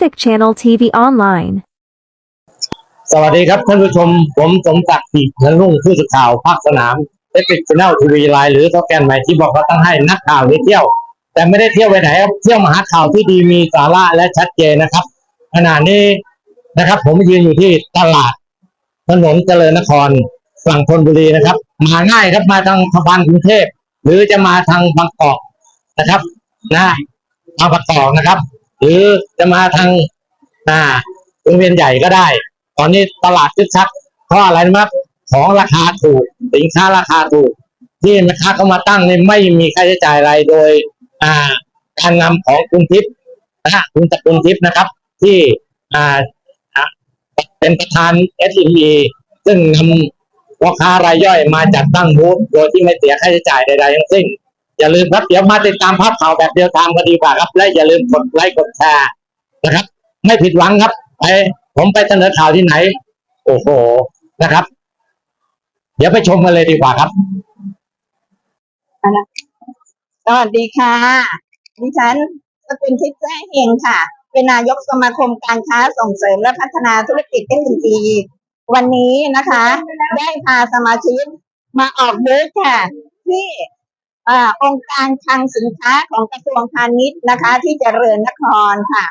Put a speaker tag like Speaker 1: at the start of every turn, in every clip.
Speaker 1: Mythic Channel TV Online.
Speaker 2: สวัสดีครับท่านผู้ชม ผมสมศักดิ์กิจนรุ่งผู้สื่อข่าวภาคสนามเอฟเฟกชั่นแนลทีวีไลน์หรือโปรแกรมใหม่ที่บอกว่าต้องให้นักข่าวนี้เที่ยว แต่ไม่ได้เที่ยวไปไหนครับเที่ยวมาหาข่าวที่ดีมีสาระและชัดเจนนะครับขณะนี้นะครับ ผมยืนอยู่ที่ตลาดถนนเจริญนครฝั่งธนบุรีนะครับ มาง่ายครับมาทางสะพานกรุงเทพหรือจะมาทางบางกอกนะครับนะมาบางกอกนะครับ หรือจะมาทางอ่าวงเวียนใหญ่ก็ได้ ตอนนี้ตลาดคึกคักเพราะอะไรนะครับของราคาถูกสินค้าราคาถูก ที่แม่ค้าเขามาตั้งนี่ไม่มีค่าใช้จ่ายอะไรโดย อ่าการนำของคุณทิพย์นะฮะคุณตะกุลทิพย์นะครับ ที่อ่าเป็นประธาน SME ซึ่งนำพ่อค้ารายย่อยมาจัดตั้งบูธโดยที่ไม่เสียค่าใช้จ่ายใดๆทั้งสิ้น อย่าลืมครับเดี๋ยวมาติดตามภาพข่าวแบบเดียวทางก็ดีกว่าครับ และอย่าลืมกดไลค์กดแชร์นะครับ ไม่ผิดหวังครับไปผมไปเสนอข่าวที่ไหน โอ้โหนะครับ เดี๋ยวไปชมกันเลยดีกว่าครับ
Speaker 3: สวัสดีค่ะ ดิฉันสกุลทิพย์แจ้เฮงค่ะ เป็นนายกสมาคมการค้าส่งเสริมและพัฒนาธุรกิจ SME วันนี้นะคะ ได้พาสมาชิกมาออกบูธค่ะ ที่ อองค์การคลังสินค้าของกระทรวงพาณิชย์นะคะ ที่จเจริญนครค่ะ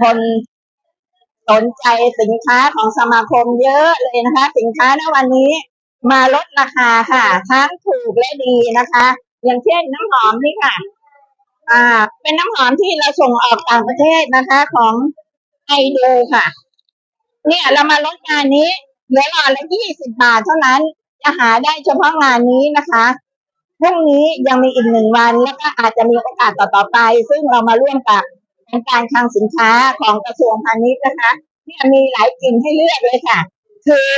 Speaker 3: คนสนใจสินค้าของสมาคมเยอะเลยนะคะ สินค้าในวันนี้มาลดราคาค่ะ ทั้งถูกและดีนะคะ อย่างเช่นน้ำหอมนี่ค่ะ อ่า เป็นน้ำหอมที่เราส่งออกต่างประเทศนะคะ ของไอดูค่ะ เนี่ยเรามาลดงานนี้เหลือหลอดละยี่สิบบาทเท่านั้นจะหาได้เฉพาะงานนี้นะคะ พรุ่งนี้ยังมีอีกหนึ่งวันแล้วก็อาจจะมีโอกาสต่อๆไป ซึ่งเรามาร่วมกับองการคลังสินค้าของกระทรวงพาณิชย์นะคะเนี่ยมีหลายกลิ่นให้เลือกเลยค่ะ คือ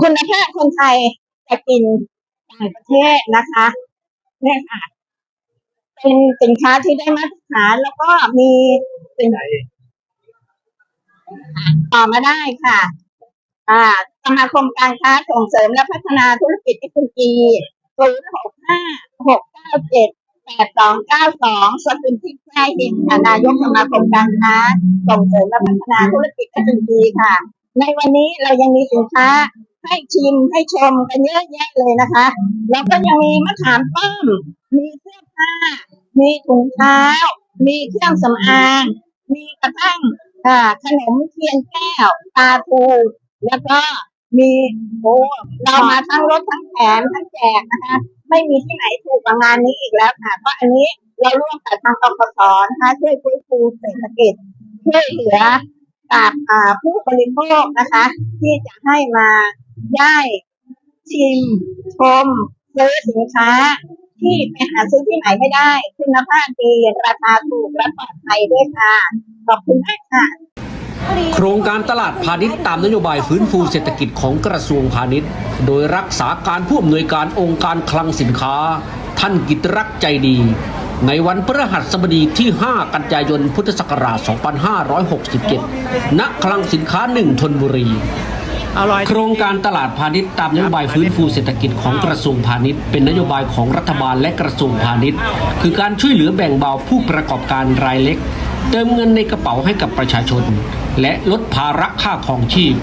Speaker 3: คุณภาพคนไทยแต่กลิ่นต่างประเทศนะคะเนี่ยค่ะเป็นสินค้าที่ได้มาตรฐานแล้วก็มีสินต่อมาได้ค่ะ อ่าสมาคมการค้าส่งเสริมและพัฒนาธุรกิจ SME ศูนย์หกห้าหกเก้าเจ็ดแปดสองเก้าสองสกุลทิพย์แท้หินค่ะนายกสมาคมการค้าส่งเสริมและพัฒนาธุรกิจ SME ค่ะ ในวันนี้เรายังมีสินค้าให้ชิมให้ชมกันเยอะแยะเลยนะคะแล้วก็ยังมีมะขามป้อม มีเสื้อผ้า มีถุงเท้า มีเครื่องสำอาง มีกระทั่งอ่าขนมเทียนแก้วปลาทูแล้วก็ มีโอ้เรามาทั้งรถทั้งแถมทั้งแจกนะคะ ไม่มีที่ไหนถูกกว่างานนี้อีกแล้วค่ะ เพราะอันนี้เราร่วมกับทางอกสนะคะช่วยฟื้นฟูเศรษฐกิจช่วยเหลือกับผู้บริโภคนะคะ ที่จะให้มาได้ชิมชมซื้อสินค้า ที่ไปหาซื้อที่ไหนไม่ได้ คุณภาพดีราคาถูกและปลอดภัยด้วยค่ะ ขอบคุณมากค่ะ
Speaker 4: โครงการตลาดพาณิชย์ตามนโยบายฟื้นฟูเศรษฐกิจของกระทรวงพาณิชย์ โดยรักษาการผู้อำนวยการองค์การคลังสินค้า ท่านกิตรักษ์ใจดี ในวันพฤหัสบดีที่ 5 กันยายนพุทธศักราช 2567 ณ คลังสินค้าหนึ่งธนบุรีโครงการตลาดพาณิชย์ตามนโยบายฟื้นฟูเศรษฐกิจของกระทรวงพาณิชย์ เป็นนโยบายของรัฐบาลและกระทรวงพาณิชย์ คือการช่วยเหลือแบ่งเบาผู้ประกอบการรายเล็ก เติมเงินในกระเป๋าให้กับประชาชน และลดภาระค่าครองชีพ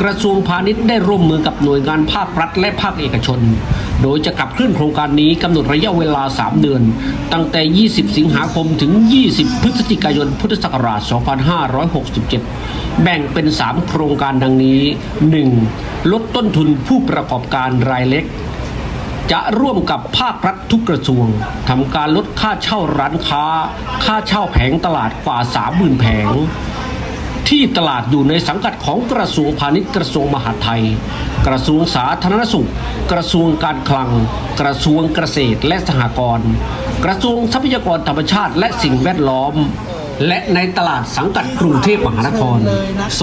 Speaker 4: กระทรวงพาณิชย์ได้ร่วมมือกับหน่วยงานภาครัฐและภาคเอกชน โดยจะขับเคลื่อนโครงการนี้กำหนดระยะเวลา 3 เดือน ตั้งแต่ 20 สิงหาคมถึง 20 พฤศจิกายน พุทธศักราช 2567 แบ่งเป็น 3 โครงการดังนี้ 1. ลดต้นทุนผู้ประกอบการรายเล็ก จะร่วมกับภาครัฐทุกกระทรวงทำการลดค่าเช่าร้านค้า ค่าเช่าแผงตลาดกว่า 30,000 แผง ที่ตลาดอยู่ในสังกัดของกระทรวงพาณิชย์กระทรวงมหาดไทย กระทรวงสาธารณสุข กระทรวงการคลัง กระทรวงเกษตรและสหกรณ์กระทรวงทรัพยากรธรรมชาติและสิ่งแวดล้อม และในตลาดสังกัดกรุงเทพมหานคร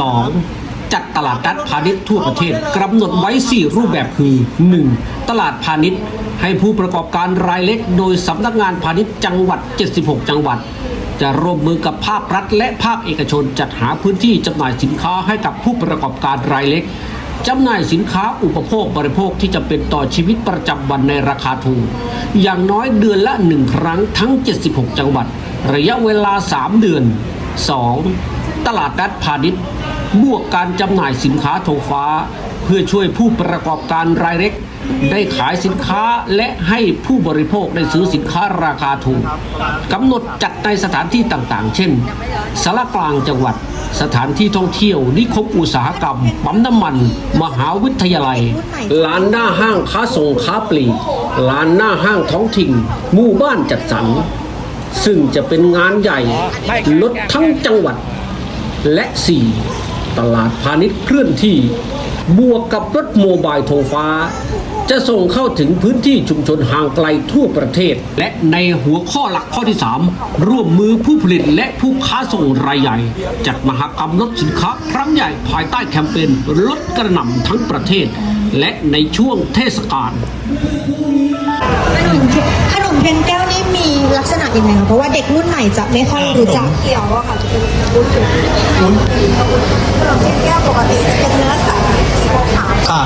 Speaker 4: 2. จัดตลาดนัดพาณิชย์ทั่วประเทศกำหนดไว้ 4 รูปแบบคือ 1. ตลาดพาณิชย์ ให้ผู้ประกอบการรายเล็ก โดยสำนักงานพาณิชย์จังหวัด 76 จังหวัด จะร่วมมือกับภาครัฐ และภาคเอกชนจัดหาพื้นที่จำหน่ายสินค้าให้กับผู้ประกอบการรายเล็กจำหน่ายสินค้าอุปโภคบริโภคที่จำเป็นต่อชีวิตประจำวันในราคาถูก อย่างน้อยเดือนละหนึ่งครั้งทั้ง 76 จังหวัด ระยะเวลา 3 เดือน 2. ตลาดนัดพาณิชย์ บวกการจำหน่ายสินค้าธงฟ้า เพื่อช่วยผู้ประกอบการรายเล็ก ได้ขายสินค้าและให้ผู้บริโภคได้ซื้อสินค้าราคาถูกกำหนดจัดในสถานที่ต่างๆ เช่นสารกลางจังหวัด สถานที่ท่องเที่ยว นิคมอุตสาหกรรม ปั๊มน้ำมัน มหาวิทยาลัยลานหน้าห้างค้าส่งค้าปลีกลานหน้าห้างท้องถิ่นหมู่บ้านจัดสรร ซึ่งจะเป็นงานใหญ่ลดทั้งจังหวัด และ 4. ตลาดพาณิชย์เคลื่อนที่ บวกกับรถโมบายธงฟ้า จะส่งเข้าถึงพื้นที่ชุมชนห่างไกลทั่วประเทศ และในหัวข้อหลักข้อที่ 3 ร่วมมือผู้ผลิตและผู้ค้าส่งรายใหญ่ จัดมหกรรมลดสินค้าครั้งใหญ่ภายใต้แคมเปญลดกระหน่ำทั้งประเทศ และในช่วงเทศกาล
Speaker 5: มเทียนแก้วนี่มีลักษณะยังไงคะเพราะว่าเด็กรุ่นใหม่จะไม่ค่อยรู้จัก เขียวอะค่ะจะเป็นรุ่นขนมเทียนแก้วปกติจะเป็นเนื้อใสสีขาว
Speaker 6: ค่ะ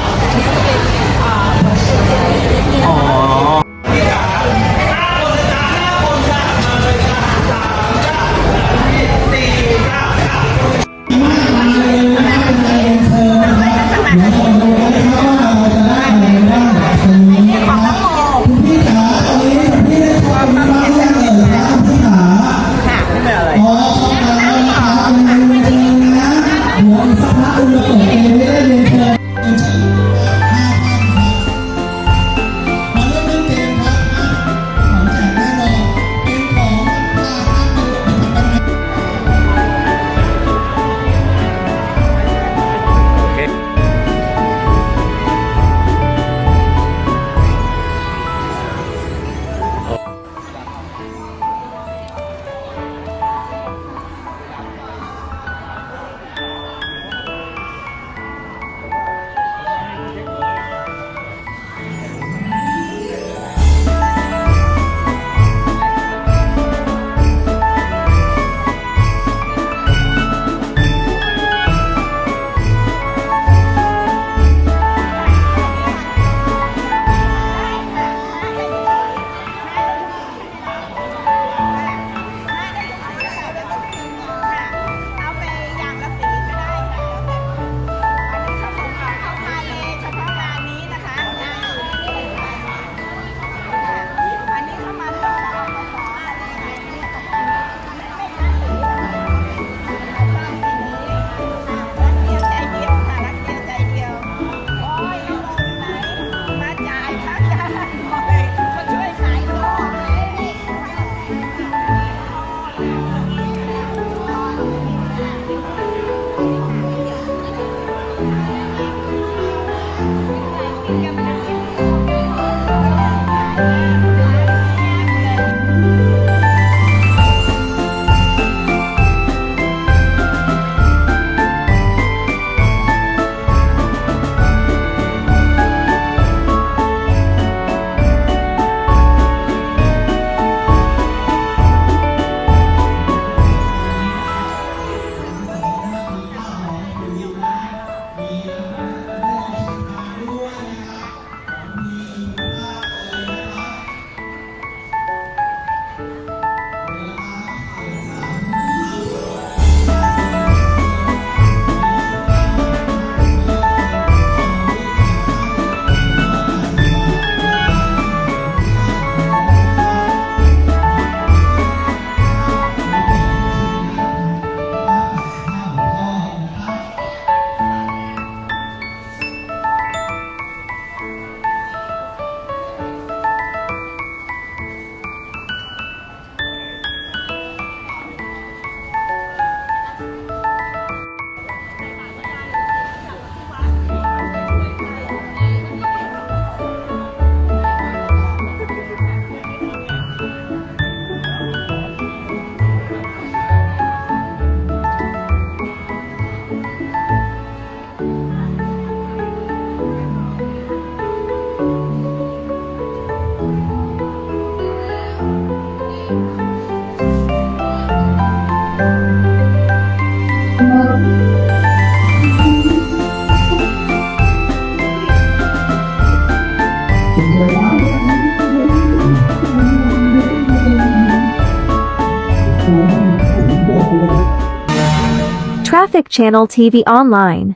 Speaker 1: Traffic Channel TV Online